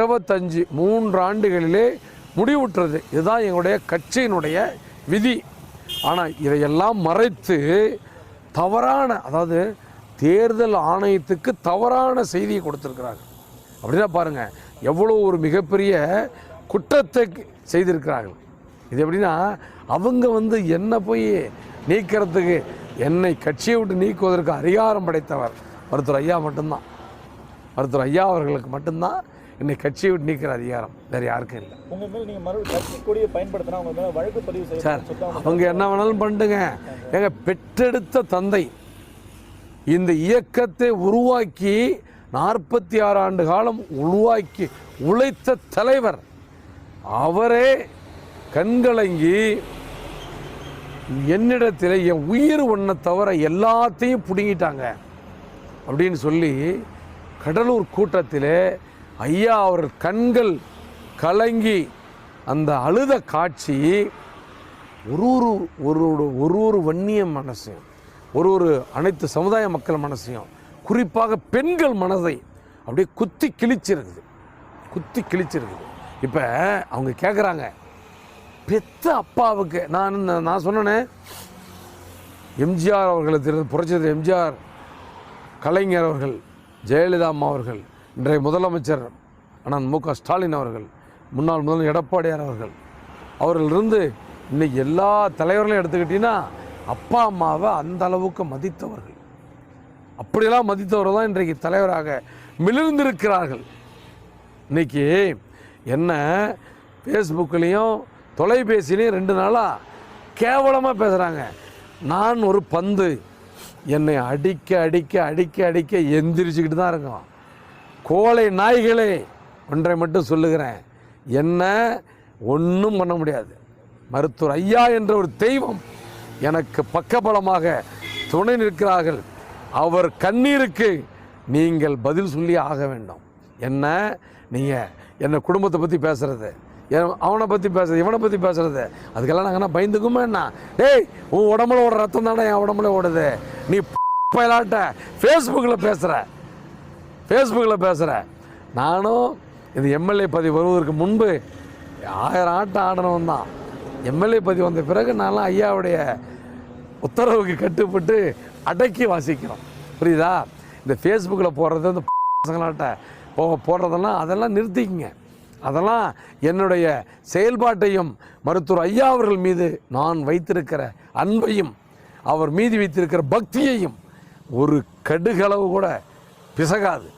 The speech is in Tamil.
இருபத்தஞ்சு மூன்று ஆண்டுகளிலே முடிவுற்றது. இதுதான் எங்களுடைய கட்சியினுடைய விதி. ஆனால் இதையெல்லாம் மறைத்து தவறான அதாவது தேர்தல் ஆணையத்துக்கு தவறான செய்தியை கொடுத்துருக்குறாங்க அப்படின்னா பாருங்கள் எவ்வளோ ஒரு மிகப்பெரிய குற்றத்தை செய்திருக்கிறார்கள். இது எப்படின்னா அவங்க வந்து என்ன போய் நீக்கிறதுக்கு என்னை கட்சியை விட்டு நீக்குவதற்கு அதிகாரம் படைத்தவர். மருத்துவர் ஐயா மட்டும்தான். மருத்துவர் ஐயா அவர்களுக்கு மட்டும்தான் என்னை கட்சியை விட்டு நீக்கிற அதிகாரம். வேறு யாருக்கும் இல்லை. உங்க மேல நீங்க மறு கட்சி கொடியை பயன்படுத்தினா உங்க மேல வழக்கு பதிவு சார் அவங்க என்ன வேணாலும் பண்ணுங்க. எங்க பெற்றெடுத்த தந்தை இந்த இயக்கத்தை உருவாக்கி நாற்பத்தி ஆறு ஆண்டு காலம் உருவாக்கி உழைத்த தலைவர் அவரே கண்கலங்கி என்னிடத்தில் என் உயிர் ஒன்றை தவிர எல்லாத்தையும் பிடுங்கிட்டாங்க. அப்படின்னு சொல்லி கடலூர் கூட்டத்திலே ஐயா அவர் கண்கள் கலங்கி அந்த அழுத காட்சி ஒரு ஒரு ஒரு ஒரு ஒரு ஒரு வன்னிய மனசையும் ஒரு ஒரு அனைத்து சமுதாய மக்கள் மனசையும் குறிப்பாக பெண்கள் மனதை அப்படியே குத்தி கிழிச்சிருக்குது. குத்தி கிழிச்சிருக்குது. இப்போ அவங்க கேட்குறாங்க பெத்த அப்பாவுக்கு நான் நான் சொன்னேனே எம்ஜிஆர் அவர்களை திரு புரட்சித்தலைவர் எம்ஜிஆர் கலைஞர் அவர்கள் ஜெயலலிதா அம்மா அவர்கள் இன்றைய முதலமைச்சர் அண்ணன் மு க ஸ்டாலின் அவர்கள் முன்னாள் முதல்வர் எடப்பாடியார் அவர்கள் அவர்களிருந்து இன்னைக்கு எல்லா தலைவர்களையும் எடுத்துக்கிட்டிங்கன்னா அப்பா அம்மாவை அந்த அளவுக்கு மதித்தவர்கள். அப்படியெல்லாம் மதித்தவர் தான் இன்றைக்கு தலைவராக மிளிர்ந்திருக்கிறார்கள். இன்னைக்கு என்ன ஃபேஸ்புக்லேயும் தொலைபேசிலையும் ரெண்டு நாளாக கேவலமாக பேசுகிறாங்க நான் ஒரு பந்து என்னை அடிக்க அடிக்க அடிக்க அடிக்க எந்திரிச்சுக்கிட்டு தான் இருக்கோம். கோழை நாய்களே ஒன்றை மட்டும் சொல்லுகிறேன். என்ன? ஒன்றும் பண்ண முடியாது. மருத்துவர் ஐயா என்ற ஒரு தெய்வம் எனக்கு பக்கபலமாக துணை நிற்கிறார்கள். அவர் கண்ணீருக்கு நீங்கள் பதில் சொல்லி ஆக வேண்டும். என்ன? நீங்கள் என்னை குடும்பத்தை பற்றி பேசுகிறது என் அவனை பற்றி பேசுறது இவனை பற்றி பேசுறது? அதுக்கெல்லாம் நாங்கள் என்ன பயந்துக்குமே என்ன? டேய் உன் உடம்புல ஓடுற ரத்தம் தானே என் உடம்புல ஓடுது. நீ பயலாட்ட ஃபேஸ்புக்கில் பேசுகிற ஃபேஸ்புக்கில் பேசுகிறேன் நானும் இந்த எம்எல்ஏ பதவி வருவதற்கு முன்பு ஆயிரம் ஆட்டம் ஆடணும் தான். எம்எல்ஏ பதவி வந்த பிறகு நான்லாம் ஐயாவுடைய உத்தரவுக்கு கட்டுப்பட்டு அடக்கி வாசிக்கிறோம். புரியுதா? இந்த ஃபேஸ்புக்கில் போடுறது இந்த பசங்களாட்ட போ போடுறதெல்லாம் அதெல்லாம் நிறுத்திக்கங்க. அதெல்லாம் என்னுடைய செயல்பாட்டையும் மருத்துவர் ஐயா அவர்கள் மீது நான் வைத்திருக்கிற அன்பையும் அவர் மீது வைத்திருக்கிற பக்தியையும் ஒரு கடுகளவு கூட பிசகாது.